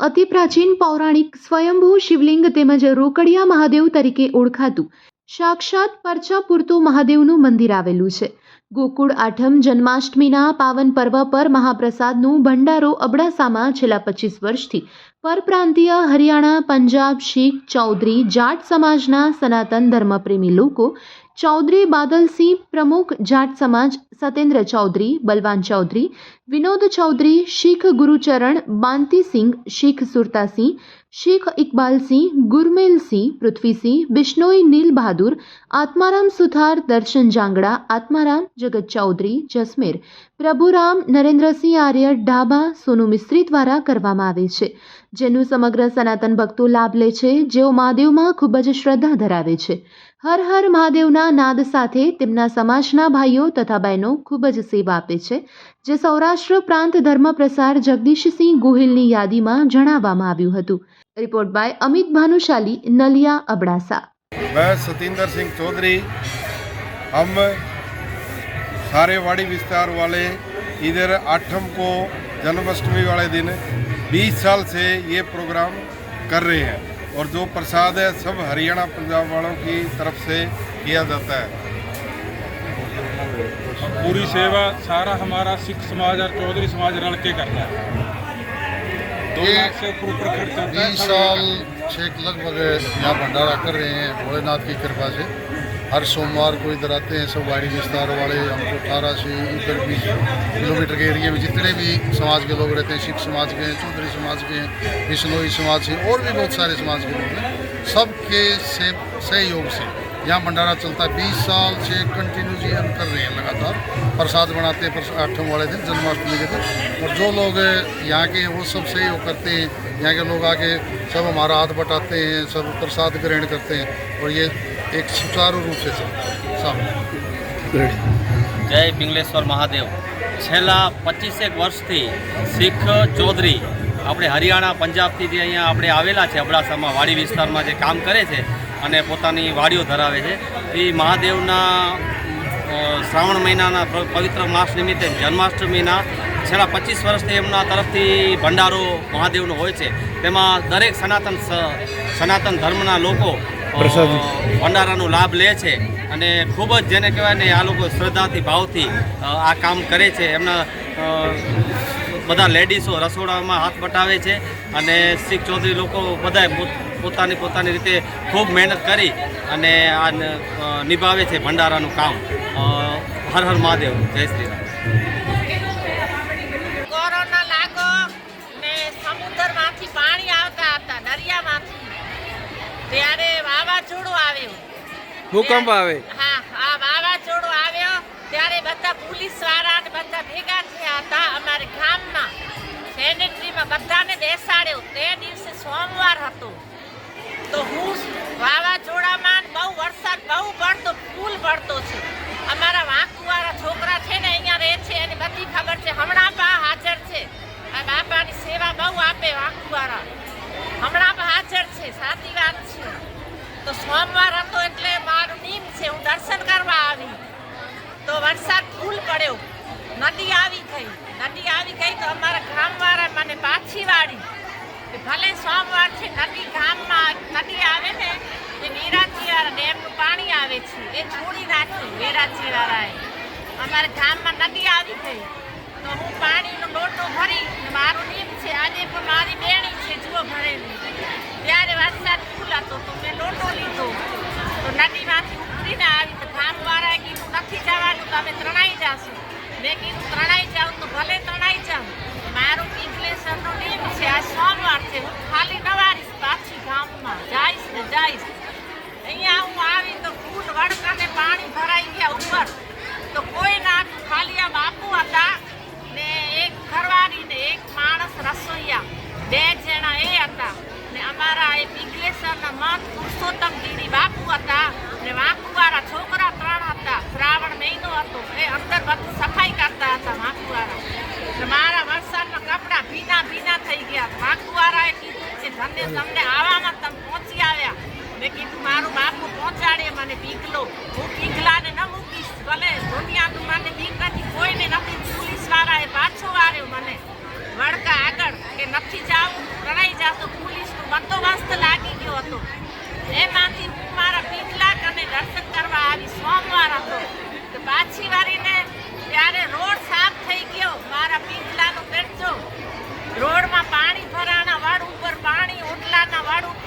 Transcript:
અતિ પ્રાચીન પૌરાણિક સ્વયંભૂ શિવલિંગ તેમજ રોકડિયા મહાદેવ તરીકે ઓળખાતું. સાક્ષાત પરચા પૂરતું મહાદેવનું મંદિર આવેલું છે. ગોકુળ આઠમ જન્માષ્ટમીના પાવન પર્વ પર મહાપ્રસાદનું ભંડારો અબડાસામાં છેલ્લા પચીસ વર્ષથી. પરપ્રાંતીય હરિયાણા, પંજાબ, શીખ, ચૌધરી, જાટ સમાજના સનાતન ધર્મપ્રેમી લોકો ચૌધરી બાદલસિંહ પ્રમુખ જાટ સમાજ સતેન્દ્ર ચૌધરી, બલવાન ચૌધરી, વિનોદ ચૌધરી, શીખ ગુરુચરણ બાંતીસિંહ શીખ સુરતાસિંહ, શીખ ઇકબાલસિંહ ગુરમેલસિંહ પૃથ્વીસિંહ, બિશ્નોઈ નીલ બહાદુર, આત્મારામ સુથાર, દર્શન જાંગડા, આત્મારામ, જગત ચૌધરી, જસમેર, પ્રભુરામ, નરેન્દ્રસિંહ આર્ય ઢાબા સોનુ મિસ્ત્રી દ્વારા કરવામાં આવે છે, જેનું સમગ્ર સનાતન ભક્તો લાભ લે છે, જેઓ મહાદેવમાં ખૂબ જ શ્રદ્ધા ધરાવે છે. હર હર મહાદેવના નાદ સાથે તેમના સમાજના ભાઈઓ તથા બહેનો ખૂબ જ સેવા આપે છે જે સૌરાષ્ટ્ર પ્રાંત ધર્મ પ્રસાર જગદીશસિંહ ગોહિલની યાદીમાં જણાવવામાં આવ્યું હતું રિપોર્ટ બાય અમિત ભાનુશાલી નલિયા અબડાસા मैं सतेंद्र सिंह चौधरी हम सारे वाड़ी विस्तार वाले इधर आठम को जन्माष्टमी वाले दिन 20 साल से ये प्रोग्राम कर रहे हैं और जो प्रसाद है सब हरियाणा पंजाब वालों की तरफ से किया जाता है पूरी सेवा सारा हमारा सिख समाज और चौधरी समाज रल के करता है दो ये लाख से ऊपर ऊपर खर्च होता है बीस साल से लगभग यहाँ भंडारा कर रहे हैं भोलेनाथ की कृपा से हर सोमवार को इधर आते हैं सब वाड़ी विस्तार वाले, हमको अठारह से इधर बीस किलोमीटर के एरिया में जितने भी समाज के लोग रहते हैं, सिख समाज के हैं, चौधरी समाज के हैं, बिश्नोई समाज के और भी बहुत सारे समाज के लोग हैं, सबके से सहयोग से। यहाँ भंडारा चलता है, बीस साल से कंटिन्यू जी हम कर रहे हैं लगातार। प्रसाद बनाते हैं आठम वाले दिन, जन्माष्टमी के दिन। और जो लोग यहाँ के हैं, वो सब सहयोग करते हैं। यहाँ के लोग आके सब हमारा हाथ बटाते हैं, सब प्रसाद ग्रहण करते हैं। और ये એક સુચારું રૂપે છે જય બિંગલેશ્વર મહાદેવ. છેલ્લા પચીસેક વર્ષથી શીખ ચૌધરી આપણે હરિયાણા, પંજાબથી જે અહીંયા આપણે આવેલા છે, અબડાસામાં, વાડી વિસ્તારમાં જે કામ કરે છે અને પોતાની વાડીઓ ધરાવે છે, એ મહાદેવના શ્રાવણ મહિનાના પવિત્ર માસ નિમિત્તે જન્માષ્ટમીના છેલ્લા પચીસ વર્ષથી એમના તરફથી ભંડારો મહાદેવનો હોય છે. તેમાં દરેક સનાતન સનાતન ધર્મના લોકો ભંડારાનો લાભ લે છે અને ખૂબ જ જેને કહેવાય ને આ લોકો શ્રદ્ધાથી ભાવથી આ કામ કરે છે. એમના બધા લેડીઝો રસોડામાં હાથ બટાવે છે અને શીખ ચૌધરી લોકો બધાએ પોતાની પોતાની રીતે ખૂબ મહેનત કરી અને આ નિભાવે છે ભંડારાનું કામ. હર હર મહાદેવ. જય શ્રી રામ. કોરોના લાગો ને સમુદ્રમાંથી પાણી આવતા હતા દરિયામાંથી. ત્યારે વાવાઝોડું આવ્યું. ભૂકંપ આવે. હા હા વાવાઝોડું આવ્યો. ત્યારે બધા પોલીસવાળા બધા ભેગા થયા હતા અમારે ગામમાં. સેનેટરીમાં બધાને બેસાડ્યો. તે દિવસે સોમવાર હતો. તો હું વાવાઝોડામાં બહુ વરસાદ બહુ પડતો ફૂલ પડતો છે. અમારા વાંકુવાળા છોકરા છે ને અહીંયા રહે છે એની બધી ખબર છે. હમણાં બા હાજર છે. આ બાપાની સેવા બહુ આપે વાંકુવાળા. હમણાં બા હાજર છે. સાચી વાત છે. તો સોમવાર હતો એટલે મારું નિયમ છે, હું દર્શન કરવા આવી. તો વરસાદ ફૂલ પડ્યો. નદી આવી ગઈ. નદી આવી ગઈ તો અમારા ગામવાળા મને પાછી વાળી. ભલે સોમવાર છે નદી ગામમાં નદી આવે ને, એ વેરાચીવાળા ડેમનું પાણી આવે છે. એ છોડી નાખ્યું વેરાચીવાળાએ અમારા ગામમાં નદી આવી ગઈ. તો હું પાણીનો લોટો ભરી મારું નિયમ છે, આજે પણ મારી બેણી છે જુઓ ત્યારે વરસાદ ફૂલ હતો તો મેં લોટો લીધો. તો નદીમાંથી ઉતરીને આવી તો ગામવાળાએ કીધું, નથી જવાનું તમે ત્રણાઈ જાશો. મેં કીધું ત્રણાઈ જાઉં તો ભલે ત્રણાઈ જાઉં. મારું પિંગલેશ્વરનો નીમ છે, આ સોમવાર છે. હું ખાલી નવારીશ પાછી ગામમાં. જઈશ ને જઈશ. અહીંયા હું આવી તો ફૂલ વડકાને પાણી ભરાઈ ગયા ઉપર. તો કોઈ ના ખાલી આ ને વાંકુવાળા છોકરા ત્રણ હતા. શ્રાવણ મહિનો હતો. એ અંદર બધું સફાઈ કરતા હતા વાંકુવાળા એટલે મારા વરસાદના કપડાં ભીના ભીના થઈ ગયા. વાંકુવાળાએ કીધું કે ધન્ય તમને આવામાં તમે પહોંચી આવ્યા. મેં કીધું, મારું બાપુ પહોંચાડે મને પીકલો હું પીકલાને ન મૂકીશ. ભલે દુનિયાનું મને ભીખ નથી, કોઈને નથી સોમવાર હતો પાછી વારીને ત્યારે રોડ સાફ થઈ ગયો, મારા પિંગલાનું બેઠજો રોડમાં પાણી ભરાણા વાડ ઉપર પાણી, ઓટલાના વાડ ઉપર